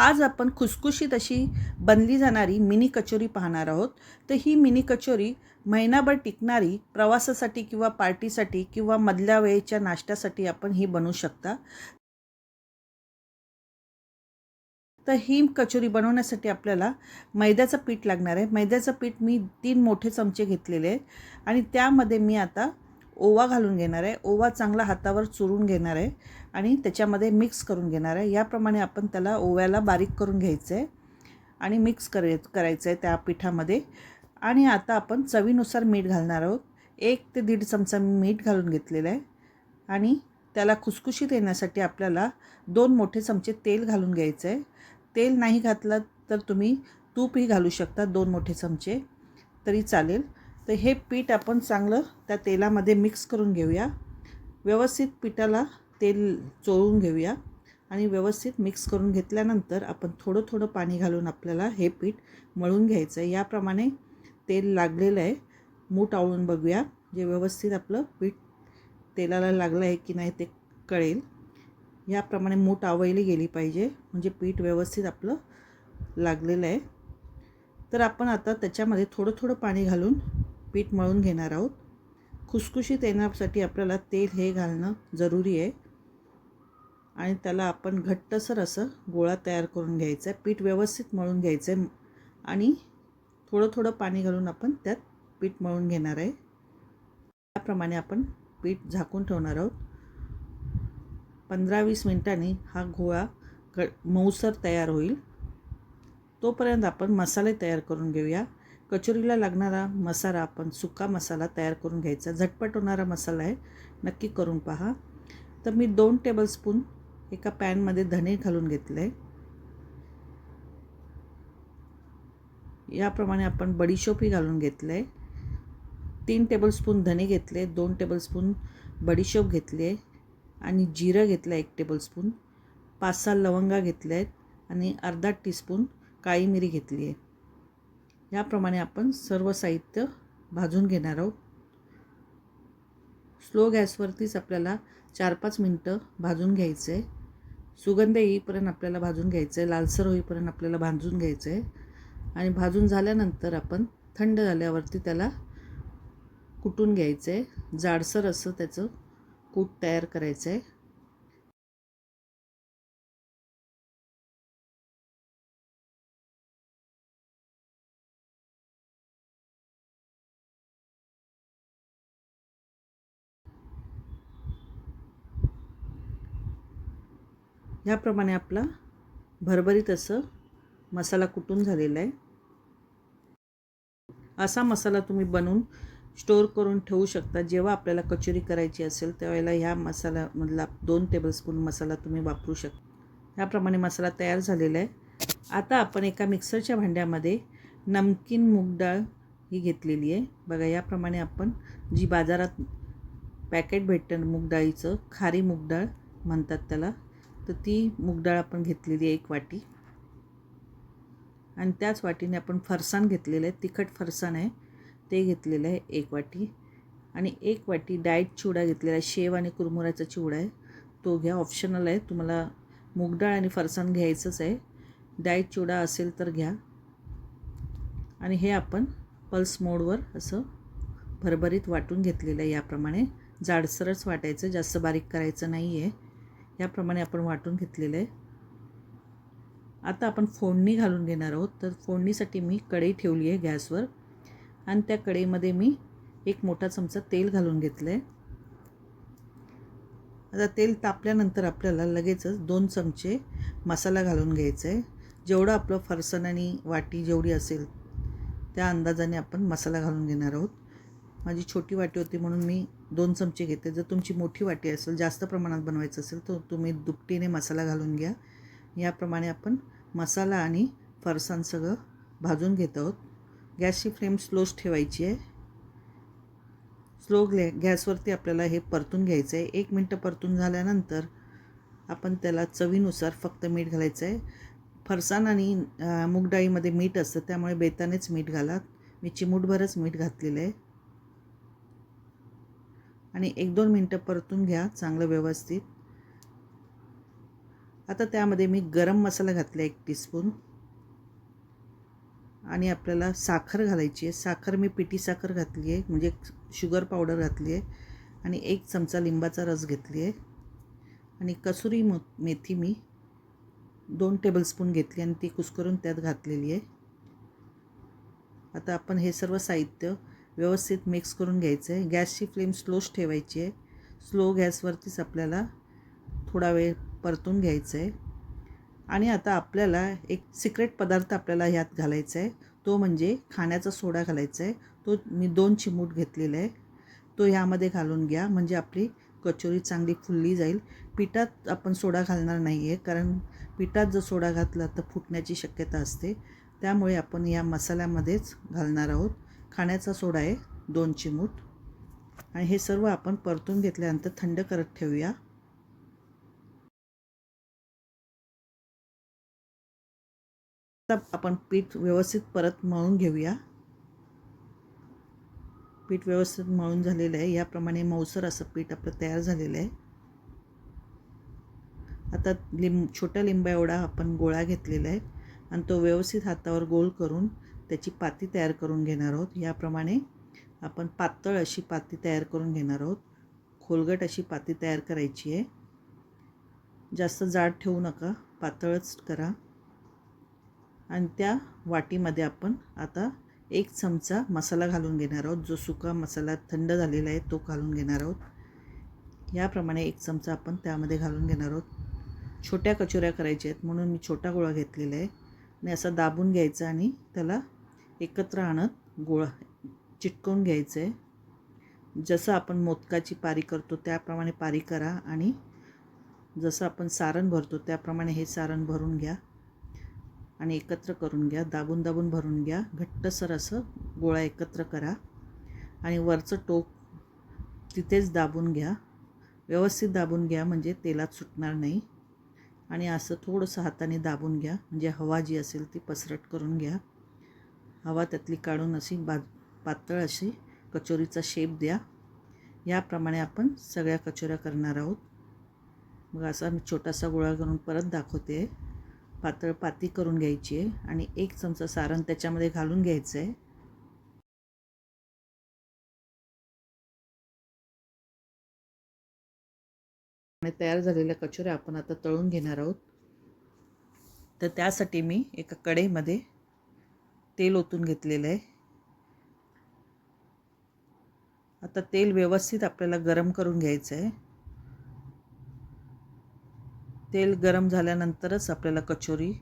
आज आपण खुसखुशीत अशी बनली जाणारी मिनी कचोरी पाहणार आहोत. तर ही मिनी कचोरी महिनाभर टिकणारी प्रवासासाठी किंवा पार्टीसाठी किंवा मधल्या वेळेच्या नाश्त्यासाठी आपण ही बनवू शकता. तर ही कचोरी बनवण्यासाठी आपल्याला मैद्याचं पीठ लागणार आहे. मैद्याचं पीठ मी तीन मोठे चमचे घेतलेले आहेत आणि त्यामध्ये मी आता ओवा घालून घेणार आहे. ओवा चांगला हातावर चुरून घेणार आहे. आणि त्याच्यामध्ये मिक्स करून घेणार आहे. याप्रमाणे आपण त्याला ओव्याला बारीक करून घ्यायचं आहे आणि मिक्स करे करायचं आहे त्या पिठामध्ये. आणि आता आपण चवीनुसार मीठ घालणार आहोत. एक ते दीड चमचा मीठ घालून घेतलेलं आहे. आणि त्याला खुसखुशीत येण्यासाठी आपल्याला दोन मोठे चमचे तेल घालून घ्यायचं आहे तेल नाही घातलं तर तुम्ही तूपही घालू शकता दोन मोठे चमचे. तरी चालेल. तर हे पीठ आपण चांगलं त्या तेलामध्ये मिक्स करून घेऊया. व्यवस्थित पिठाला तेल चोळून घेऊया आणि व्यवस्थित मिक्स करून घेतल्यानंतर आपण थोडं थोडं पाणी घालून आपल्याला हे पीठ मळून घ्यायचं आहे याप्रमाणे तेल लागलेलं आहे. मूठ आवळून बघूया जे व्यवस्थित आपलं पीठ तेलाला लागलं आहे की नाही ते कळेल. याप्रमाणे मूठ आवळली गेली पाहिजे. म्हणजे पीठ व्यवस्थित आपलं लागलेलं आहे. तर आपण आता त्याच्यामध्ये थोडं थोडं पाणी घालून पीठ मळून घेणार आहोत. खुसखुशीत येण्यासाठी आपल्याला तेल हे घालणं जरुरी आहे. आणि त्याला आपण घट्टसर असं गोळा तयार करून घ्यायचा आहे पीठ व्यवस्थित मळून घ्यायचं आहे आणि थोडं थोडं पाणी घालून आपण त्यात पीठ मळून घेणार आहे. त्याप्रमाणे आपण पीठ झाकून ठेवणार आहोत. पंधरा वीस मिनटांनी हा गोळा ग मऊसर तयार होईल. तोपर्यंत आपण मसाले तयार करून घेऊया. कचोरीला लागणारा मसाला आपण सुका मसाला तयार करून घ्यायचा. झटपट होणारा मसाला आहे. नक्की करून पहा. तर मी दोन टेबलस्पून एका पॅनमध्ये धणे घालून घेतले. याप्रमाणे आपण बडीशोपही घालून घेतलं. आहे तीन टेबलस्पून धणे घेतले दोन टेबलस्पून बडीशोप घेतली आणि जिरं घेतलं एक टेबलस्पून पाच सहा लवंगा घेतल्या आहेत आणि अर्धा टीस्पून काळी मिरी घेतली आहे. याप्रमाणे आपण सर्व साहित्य भाजून घेणार आहोत. स्लो गॅसवरतीच आपल्याला चार पाच मिनटं भाजून घ्यायचं आहे. सुगंध येईपर्यंत आपल्याला भाजून घ्यायचं आहे लालसर होईपर्यंत आपल्याला भाजून घ्यायचं आहे आणि भाजून झाल्यानंतर आपण थंड झाल्यावरती त्याला कुटून घ्यायचं आहे जाडसर असं त्याचं कूट तयार करायचं आहे ह्याप्रमाणे आपला भरभरीत असं मसाला कुटून झालेला आहे. असा मसाला तुम्ही बनवून स्टोअर करून ठेवू शकता. जेव्हा आपल्याला कचोरी करायची असेल त्यावेळेला ह्या मसाल्यामधला दोन टेबलस्पून मसाला तुम्ही वापरू शकता. ह्याप्रमाणे मसाला तयार झालेला आहे. आता आपण एका मिक्सरच्या भांड्यामध्ये नमकीन मूग डाळ ही घेतलेली आहे. बघा याप्रमाणे आपण जी बाजारात पॅकेट भेटतं मूग डाळीचं खारी मूग डाळ म्हणतात त्याला तर ती मूगडाळ आपण घेतलेली आहे एक वाटी. आणि त्याच वाटीने आपण फरसाण घेतलेलं आहे तिखट फरसाण आहे ते घेतलेलं आहे एक वाटी. आणि एक वाटी डाएट चिवडा घेतलेला आहे शेव आणि कुरमुऱ्याचा चिवडा आहे. तो घ्या ऑप्शनल आहे तुम्हाला मूगडाळ आणि फरसाण घ्यायचंच आहे. डाएट चिवडा असेल तर घ्या. आणि हे आपण पल्स मोडवर असं भरभरीत वाटून घेतलेलं आहे याप्रमाणे. जाडसरच वाटायचं जास्त बारीक करायचं नाही आहे याप्रमाणे आपण वाटून घेतलेलं आहे. आता आपण फोडणी घालून घेणार आहोत. तर फोडणीसाठी मी कढई ठेवली आहे गॅसवर. आणि त्या कढईमध्ये मी एक मोठा चमचा तेल घालून घेतलं आहे आता तेल तापल्यानंतर आपल्याला लगेचच दोन चमचे मसाला घालून घ्यायचा आहे जेवढं आपलं फरसन आणि वाटी जेवढी असेल त्या अंदाजाने आपण मसाला घालून घेणार आहोत. माझी छोटी वाटी होती म्हणून मी दोन चमचे घेते. जर तुमची मोठी वाटी असेल जास्त प्रमाणात बनवायचं असेल तर तुम्ही दुपटीने मसाला घालून घ्या. याप्रमाणे आपण मसाला आणि फरसाण सगळं भाजून घेत आहोत. गॅसची फ्लेम स्लोच ठेवायची आहे. स्लो ग्लॅ गॅसवरती आपल्याला हे परतून घ्यायचं आहे. एक मिनटं परतून झाल्यानंतर आपण त्याला चवीनुसार फक्त मीठ घालायचं आहे. फरसाण आणि मूगडाळीमध्ये मीठ असतं त्यामुळे बेतानेच मीठ घाला. मी चिमूटभरच मीठ घातलेलं आहे. आणि एक दोन मिनटं परतून घ्या चांगलं व्यवस्थित. आता त्यामध्ये मी गरम मसाला घातला एक टीस्पून आणि आपल्याला साखर घालायची आहे. साखर मी पिठी साखर घातली आहे म्हणजे शुगर पावडर घातली आहे. आणि एक चमचा लिंबाचा रस घेतली आहे. आणि कसुरी मो मेथी मी दोन टेबलस्पून घेतली आणि ती कुस्करून त्यात घातलेली आहे. आता आपण हे सर्व साहित्य व्यवस्थित मिक्स करून घ्यायचं आहे गॅसची फ्लेम स्लोच ठेवायची आहे स्लो गॅसवरतीच आपल्याला थोडा वेळ परतून घ्यायचं आहे आणि आता आपल्याला एक सिक्रेट पदार्थ आपल्याला ह्यात घालायचा आहे तो म्हणजे खाण्याचा सोडा घालायचा आहे तो मी दोन चिमूट घेतलेला. आहे तो ह्यामध्ये घालून घ्या. म्हणजे आपली कचोरी चांगली फुलली जाईल. पिठात आपण सोडा घालणार नाही आहे कारण पिठात जर सोडा घातला तर फुटण्याची शक्यता असते. त्यामुळे आपण या मसाल्यामध्येच घालणार आहोत. खाण्याचा सोडा आहे दोन चिमूट. आणि हे सर्व आपण परतून घेतल्यानंतर थंड करत ठेवूया. आपण पीठ व्यवस्थित परत मळून घेऊया. पीठ व्यवस्थित मळून झालेलं आहे. याप्रमाणे मऊसर असं पीठ आपलं तयार झालेलं आहे. आता लिंब छोट्या लिंबा एवढा आपण गोळा घेतलेला आहे. आणि तो व्यवस्थित हातावर गोल करून त्याची पाती तयार करून घेणार आहोत. याप्रमाणे आपण पातळ अशी पाती तयार करून घेणार आहोत. खोलगट अशी पाती तयार करायची आहे. जास्त जाड ठेवू नका. पातळच करा. आणि त्या वाटीमध्ये आपण आता एक चमचा मसाला घालून घेणार आहोत. जो सुका मसाला थंड झालेला आहे तो घालून घेणार आहोत. याप्रमाणे एक चमचा आपण त्यामध्ये घालून घेणार आहोत. छोट्या कचोऱ्या करायच्या आहेत. म्हणून मी छोटा गोळा घेतलेला आहे. आणि असा दाबून घ्यायचा आणि त्याला एकत्र आणत गोळा चिटकवून घ्यायचं आहे जसं आपण मोदकाची पारी करतो त्याप्रमाणे पारी करा आणि जसं आपण सारण भरतो त्याप्रमाणे हे सारण भरून घ्या आणि एकत्र करून घ्या. दाबून दाबून भरून घ्या. घट्टसर असं गोळा एकत्र करा आणि वरचं टोक तिथेच दाबून घ्या. व्यवस्थित दाबून घ्या म्हणजे तेलात सुटणार नाही. आणि असं थोडंसं हाताने दाबून घ्या. म्हणजे हवा जी असेल ती पसरट करून घ्या. हवा त्यातली काढून अशी बा पातळ अशी कचोरीचा शेप द्या. याप्रमाणे आपण सगळ्या कचोऱ्या करणार आहोत. मग असा मी छोटासा गोळा करून परत दाखवते. पातळ पाती करून घ्यायची आहे आणि एक चमचा सारण त्याच्यामध्ये घालून घ्यायचं आहे आणि तयार झालेल्या कचोऱ्या आपण आता तळून घेणार आहोत. तर त्यासाठी मी एका कढईमध्ये तेल ओतून घेतलेलं आहे. आता तेल व्यवस्थित आपल्याला गरम करून घ्यायचं आहे. तेल गरम झाल्यानंतरच आपल्याला कचोरी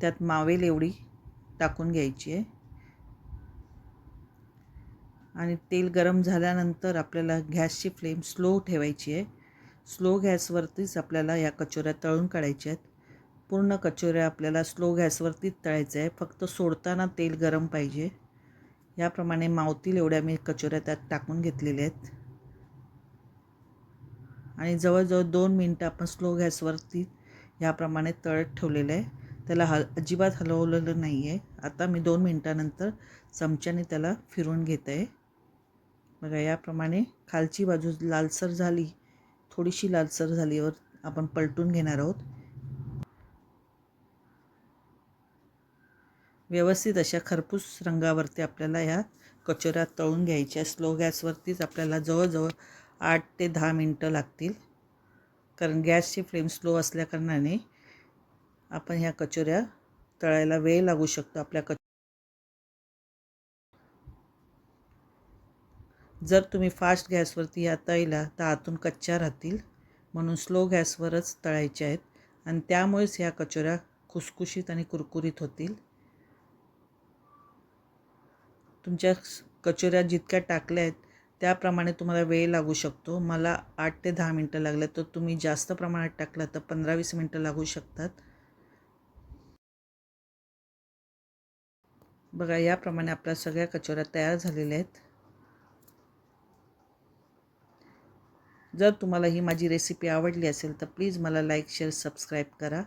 त्यात मावेल एवढी टाकून घ्यायची आहे. आणि तेल गरम झाल्यानंतर आपल्याला गॅसची फ्लेम स्लो ठेवायची आहे. स्लो गॅसवरतीच आपल्याला या कचोऱ्या तळून काढायच्या आहेत. पूर्ण कचोऱ्या आपल्याला स्लो गॅसवरतीच तळायचं आहे. फक्त सोडताना तेल गरम पाहिजे. याप्रमाणे मावतील एवढ्या मी कचोऱ्या त्यात टाकून घेतलेल्या आहेत. आणि जवळजवळ दोन मिनटं आपण स्लो गॅसवरती याप्रमाणे तळत ठेवलेलं आहे. त्याला हल अजिबात हलवलेलं नाही आहे आता मी दोन मिनटानंतर चमच्याने त्याला फिरून घेत आहे. बघा याप्रमाणे खालची बाजू लालसर झाली. थोडीशी लालसर झालीवर आपण पलटून घेणार आहोत. व्यवस्थित अशा खरपूस रंगावरती आपल्याला ह्या कचोऱ्या तळून घ्यायच्या. स्लो गॅसवरतीच आपल्याला जवळजवळ आठ ते दहा मिनटं लागतील. कारण गॅसची फ्लेम स्लो असल्याकारणाने आपण ह्या कचोऱ्या तळायला वेळ लागू शकतो आपल्या कच जर तुम्ही फास्ट गॅसवरती या तळला तर आतून कच्च्या राहतील. म्हणून स्लो गॅसवरच तळायच्या आहेत. आणि त्यामुळेच ह्या कचोऱ्या खुसखुशीत आणि कुरकुरीत होतील. तुमच्या कचोऱ्या जितक्या टाकल्या आहेत त्याप्रमाणे तुम्हाला वेळ लागू शकतो. मला आठ ते दहा मिनटं लागल्या तर तुम्ही जास्त प्रमाणात टाकलं तर पंधरा वीस मिनटं लागू शकतात. बघा याप्रमाणे आपल्या सगळ्या कचोऱ्या तयार झालेल्या आहेत. जर तुम्हाला ही माझी रेसिपी आवडली असेल तर प्लीज मला लाईक शेअर सबस्क्राईब करा.